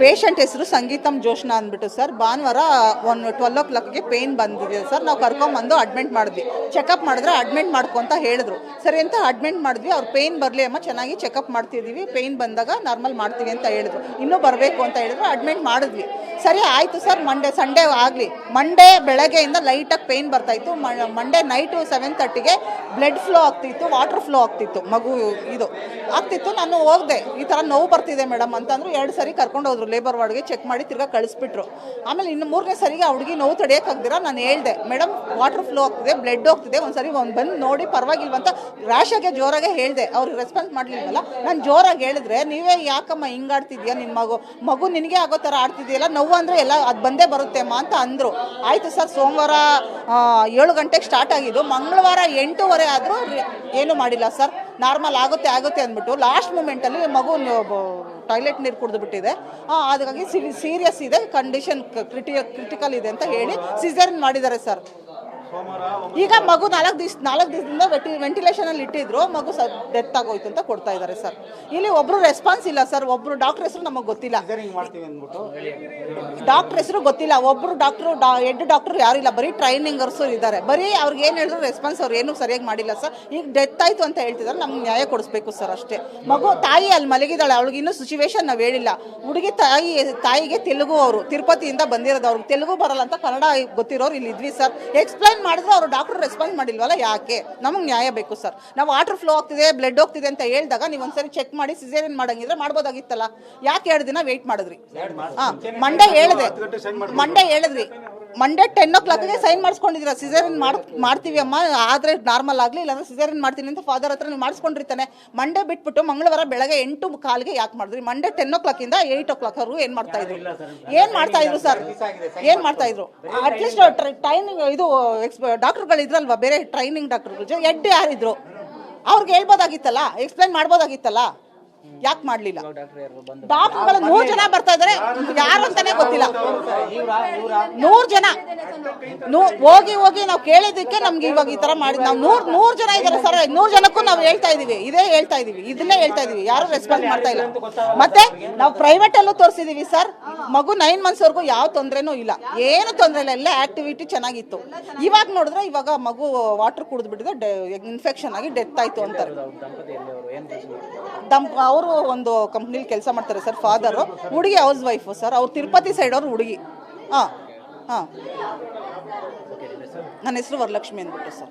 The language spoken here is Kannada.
ಪೇಷಂಟ್ ಹೆಸರು ಸಂಗೀತಂ ಜೋಶ್ನ ಅಂದ್ಬಿಟ್ಟು ಸರ್. ಭಾನುವಾರ ಒಂದು ಟ್ವೆಲ್ ಓ ಕ್ಲಾಕ್ಗೆ ಪೇನ್ ಬಂದಿದೆ ಸರ್. ನಾವು ಕರ್ಕೊಂಬಂದು ಅಡ್ಮಿಟ್ ಮಾಡಿದ್ವಿ. ಚೆಕಪ್ ಮಾಡಿದ್ರೆ ಅಡ್ಮಿಟ್ ಮಾಡ್ಕೊಂತ ಹೇಳಿದ್ರು. ಸರಿ ಅಂತ ಅಡ್ಮಿಟ್ ಮಾಡಿದ್ವಿ? ಅವ್ರು ಪೇನ್ ಬರಲಿ ಅಮ್ಮ, ಚೆನ್ನಾಗಿ ಚೆಕಪ್ ಮಾಡ್ತಿದ್ದೀವಿ ಪೇನ್ ಬಂದಾಗ ನಾರ್ಮಲ್ ಮಾಡ್ತೀವಿ ಅಂತ ಹೇಳಿದ್ರು. ಇನ್ನೂ ಬರಬೇಕು ಅಂತ ಹೇಳಿದ್ರು. ಅಡ್ಮಿಟ್ ಮಾಡಿದ್ವಿ. ಸರಿ, ಆಯಿತು ಸರ್ ಮಂಡೇ ಸಂಡೇ ಆಗಲಿ. ಮಂಡೇ ಬೆಳಗ್ಗೆಯಿಂದ ಲೈಟಾಗಿ ಪೇನ್ ಬರ್ತಾಯಿತ್ತು ಮಂಡೇ ನೈಟು ಸೆವೆನ್ ತರ್ಟಿಗೆ ಬ್ಲಡ್ ಫ್ಲೋ ಆಗ್ತಿತ್ತು ವಾಟರ್ ಫ್ಲೋ ಆಗ್ತಿತ್ತು, ಮಗು ಇದು. ಆಗ್ತಿತ್ತು, ನಾನು ಹೋಗ್ದೆ. ಈ ಥರ ನೋವು ಬರ್ತಿದೆ ಮೇಡಮ್ ಅಂತಂದ್ರು ಎರಡು ಸರಿ ಕರ್ಕೊಂಡು ಹೋದ್ರು. ಲೇಬರ್ ವಾರ್ಡ್ಗೆ ಚೆಕ್ ಮಾಡಿ ತಿರ್ಗಾ ಕಳಿಸ್ಬಿಟ್ರು. ಆಮೇಲೆ ಇನ್ನು ಮೂರನೇ ಸರಿಗೆ ಆ ಹುಡುಗಿ ನೋವು ತಡೆಯೋಕ್ಕಾಗ್ದಿರ ನಾನು ಹೇಳ್ದೆ ಮೇಡಮ್ ವಾಟರ್ ಫ್ಲೋ ಆಗ್ತಿದೆ ಬ್ಲಡ್ ಹೋಗ್ತಿದೆ ಒಂದು ಸರಿ ಒಂದು ಬಂದು ನೋಡಿ ಪರವಾಗಿಲ್ವಂತ. ರ್ಯಾಶಾಗೆ ಜೋರಾಗೆ ಹೇಳಿದೆ, ಅವ್ರಿಗೆ ರೆಸ್ಪಾನ್ಸ್ ಮಾಡಲಿಲ್ವಲ್ಲ? ನಾನು ಜೋರಾಗಿ ಹೇಳಿದ್ರೆ, ನೀವೇ ಯಾಕಮ್ಮ ಹಿಂಗಾಡ್ತಿದ್ಯಾ ನಿಮ್ಮ ಮಗು? ಮಗು ನಿನಗೆ ಆಗೋ ಥರ ಆಡ್ತಿದೆಯಲ್ಲ, ನೋವು ಅಂದರೆ ಎಲ್ಲ ಅದು ಬಂದೇ ಬರುತ್ತೆ ಅಮ್ಮ ಅಂತ ಅಂದರು. ಆಯಿತು ಸರ್, ಸೋಮವಾರ ಏಳು ಗಂಟೆಗೆ ಸ್ಟಾರ್ಟ್ ಆಗಿದ್ದು. ಮಂಗಳವಾರ ಎಂಟೂವರೆ ಆದರೂ ಏನೂ ಮಾಡಿಲ್ಲ ಸರ್. ನಾರ್ಮಲ್ ಆಗುತ್ತೆ ಆಗುತ್ತೆ ಅಂದ್ಬಿಟ್ಟು ಲಾಸ್ಟ್ ಮೂಮೆಂಟಲ್ಲಿ ಮಗು ಟಾಯ್ಲೆಟ್ ನೀರು ಕುಡಿದ್ಬಿಟ್ಟಿದೆ ಅದಕ್ಕಾಗಿ ಸೀರಿಯಸ್ ಇದೆ ಕಂಡೀಷನ್ ಕ್ರಿಟಿ ಕ್ರಿಟಿಕಲ್ ಇದೆ ಅಂತ ಹೇಳಿ ಸಿಸೇರಿಯನ್ ಮಾಡಿದ್ದಾರೆ ಸರ್. ಈಗ ಮಗು ನಾಲ್ಕು ದಿವಸ ನಾಲ್ಕು ದಿವಸದಿಂದ ವೆಟಿ ವೆಂಟಿಲೇಷನಲ್ಲಿ ಇಟ್ಟಿದ್ರು. ಮಗು ಸರ್ ಡೆತ್ ಆಗೋಯ್ತು ಅಂತ ಕೊಡ್ತಾ ಇದ್ದಾರೆ ಸರ್. ಇಲ್ಲಿ ಒಬ್ರು ರೆಸ್ಪಾನ್ಸ್ ಇಲ್ಲ ಸರ್. ಒಬ್ರು ಡಾಕ್ಟರ್ ಹೆಸರು ನಮಗೆ ಗೊತ್ತಿಲ್ಲ. ಡಾಕ್ಟರ್ ಹೆಸರು ಗೊತ್ತಿಲ್ಲ. ಒಬ್ರು ಡಾಕ್ಟ್ರು ಹೆಡ್ ಡಾಕ್ಟರ್ ಇಲ್ಲ. ಬರೀ ಟ್ರೈನಿಂಗರ್ಸು ಇದ್ದಾರೆ. ಬರೀ ಅವ್ರಿಗೆ ಏನು ಹೇಳಿದ್ರು ರೆಸ್ಪಾನ್ಸ್ ಅವ್ರು ಏನು ಸರಿಯಾಗಿ ಮಾಡಿಲ್ಲ ಸರ್. ಈಗ ಡೆತ್ ಆಯ್ತು ಅಂತ ಹೇಳ್ತಿದ್ದಾರೆ ನಮ್ಗೆ ನ್ಯಾಯ ಕೊಡಿಸ್ಬೇಕು ಸರ್ ಅಷ್ಟೇ. ಮಗು ತಾಯಿ ಅಲ್ಲಿ ಮಲಗಿದಾಳೆ. ಅವ್ಳಿಗೆ ಇನ್ನೂ ಸಿಚುವೇಶನ್ ನಾವು ಹೇಳಿಲ್ಲ. ಹುಡುಗಿ ತಾಯಿ ತಾಯಿಗೆ ತೆಲುಗು ಅವರು. ತಿರುಪತಿಯಿಂದ ಬಂದಿರೋದು ಅವ್ರಿಗೆ. ತೆಲುಗು ಬರಲ್ಲ ಅಂತ ಕನ್ನಡ ಗೊತ್ತಿರೋರು ಇಲ್ಲಿ ಇದ್ವಿ ಸರ್. ಎಕ್ಸ್ಪ್ಲೈನ್ ಮಾಡಿದ್ರೆ ಅವರು ಡಾಕ್ಟರ್ ರೆಸ್ಪಾನ್ಸ್ ಮಾಡಿಲ್ವಲ್ಲ? ಯಾಕೆ? ನಮಗೆ ನ್ಯಾಯ ಬೇಕು ಸರ್. ನಾವು ವಾಟರ್ ಫ್ಲೋ ಆಗ್ತಿದೆ ಬ್ಲಡ್ ಹೋಗ್ತಿದೆ ಅಂತ ಹೇಳಿದಾಗ ನೀವು ಒಂದ್ಸರಿ ಚೆಕ್ ಮಾಡಿ ಸಿಸೇರಿಯನ್ ಮಾಡಂಗಿದ್ರೆ ಮಾಡ್ಬೋದಾಗಿತ್ತಲ್ಲ? ಯಾಕೆ ಎರಡು ದಿನ ವೆಯ್ಟ್ ಮಾಡಿದ್ರಿ? ಹಾಂ ಮಂಡೇ ಹೇಳಿದೆ. ಮಂಡೇ ಹೇಳಿದ್ರಿ. ಮಂಡೇ ಟೆನ್ ಓ ಕ್ಲಾಕ್ಗೆ ಸೈನ್ ಮಾಡಿಸ್ಕೊಂಡಿದ್ದೀರಾ? ಸಿಸೇರಿಯನ್ ಮಾಡ್ ಮಾಡ್ತೀವಿ ಅಮ್ಮ ಆದ್ರೆ ನಾರ್ಮಲ್ ಆಗಲಿ, ಇಲ್ಲಾಂದ್ರೆ ಸಿಸೇರಿಯನ್ ಮಾಡ್ತೀನಿ ಅಂತ ಫಾದರ್ ಹತ್ರ ನೀವು ಮಾಡಿಸ್ಕೊಂಡಿರ್ತಾನೆ ಮಂಡೇ ಬಿಟ್ಬಿಟ್ಟು ಮಂಗಳವಾರ ಬೆಳಗ್ಗೆ ಎಂಟು ಕಾಲ್ಗೆ ಯಾಕೆ ಮಾಡಿದ್ರಿ? ಮಂಡೇ ಟೆನ್ ಓ ಕ್ಲಾಕಿಂದ ಏಯ್ಟ್ ಓ ಕ್ಲಾಕ್ ಅವರು ಏನು ಮಾಡ್ತಾ ಇದ್ರು? ಏನು ಮಾಡ್ತಾ ಇದ್ರು ಸರ್? ಏನು ಮಾಡ್ತಾ ಇದ್ರು? ಅಟ್ಲೀಸ್ಟ್ ಟೈಮ್ ಇದು ಡಾಕ್ಟರ್ಗಳು ಇದ್ರಲ್ವಾ ಬೇರೆ ಟ್ರೈನಿಂಗ್ ಡಾಕ್ಟರ್ಗಳು ಎಡ್ ಯಾರಿದ್ರು ಅವ್ರಿಗೆ ಹೇಳ್ಬೋದಾಗಿತ್ತಲ್ಲ ಎಕ್ಸ್ಪ್ಲೈನ್ ಮಾಡ್ಬೋದಾಗಿತ್ತಲ್ಲ? ಯಾಕೆ ಮಾಡ್ಲಿಲ್ಲ? ಡಾಕ್ಟರ್ಗಳು ನೂರು ಜನ ಬರ್ತಾ ಇದ್ದಾರೆ ಯಾರು ಅಂತಾನೆ ಗೊತ್ತಿಲ್ಲ. ನೂರು ಜನ. ಹೋಗಿ ಹೋಗಿ ನಾವು ಕೇಳಿದಕ್ಕೆ ನಮ್ಗೆ ಇವಾಗ ಈ ತರ ಮಾಡಿ ನಾವು ನೂರ್ ನೂರು ಜನ ಇದಾರೆ ಸರ್. ನೂರ್ ಜನಕ್ಕೂ ನಾವು ಹೇಳ್ತಾ ಇದೀವಿ. ಇದೇ ಹೇಳ್ತಾ ಇದೀವಿ. ಇದನ್ನೇ ಹೇಳ್ತಾ ಇದೀವಿ. ಯಾರು ರೆಸ್ಪಾನ್ಸ್ ಮಾಡ್ತಾ ಇಲ್ಲ. ಮತ್ತೆ ನಾವು ಪ್ರೈವೇಟ್ ಅಲ್ಲೂ ತೋರಿಸಿದೀವಿ ಸರ್. ಮಗು ನೈನ್ ಮಂತ್ಸ್ ವರ್ಗು ಯಾವ ತೊಂದ್ರೆನೂ ಇಲ್ಲ. ಏನು ತೊಂದರೆ ಇಲ್ಲ. ಎಲ್ಲ ಆಕ್ಟಿವಿಟಿ ಚೆನ್ನಾಗಿತ್ತು. ಇವಾಗ ನೋಡಿದ್ರೆ ಇವಾಗ ಮಗು ವಾಟರ್ ಕುಡಿದು ಬಿಟ್ಟಿದೆ ಇನ್ಫೆಕ್ಷನ್ ಆಗಿ ಡೆತ್ ಆಯ್ತು ಅಂತಾರೆ. ದಂ ಅವರು ಒಂದು ಕಂಪ್ನಿಲಿ ಕೆಲಸ ಮಾಡ್ತಾರೆ ಸರ್ ಫಾದರು ಹುಡುಗಿ ಹೌಸ್ ವೈಫು ಸರ್. ಅವ್ರು ತಿರುಪತಿ ಸೈಡ್ ಅವ್ರ ಹುಡುಗಿ. ಹಾಂ ಹಾಂ. ನನ್ನ ಹೆಸರು ವರಲಕ್ಷ್ಮಿ ಅಂದ್ಬಿಟ್ಟು ಸರ್.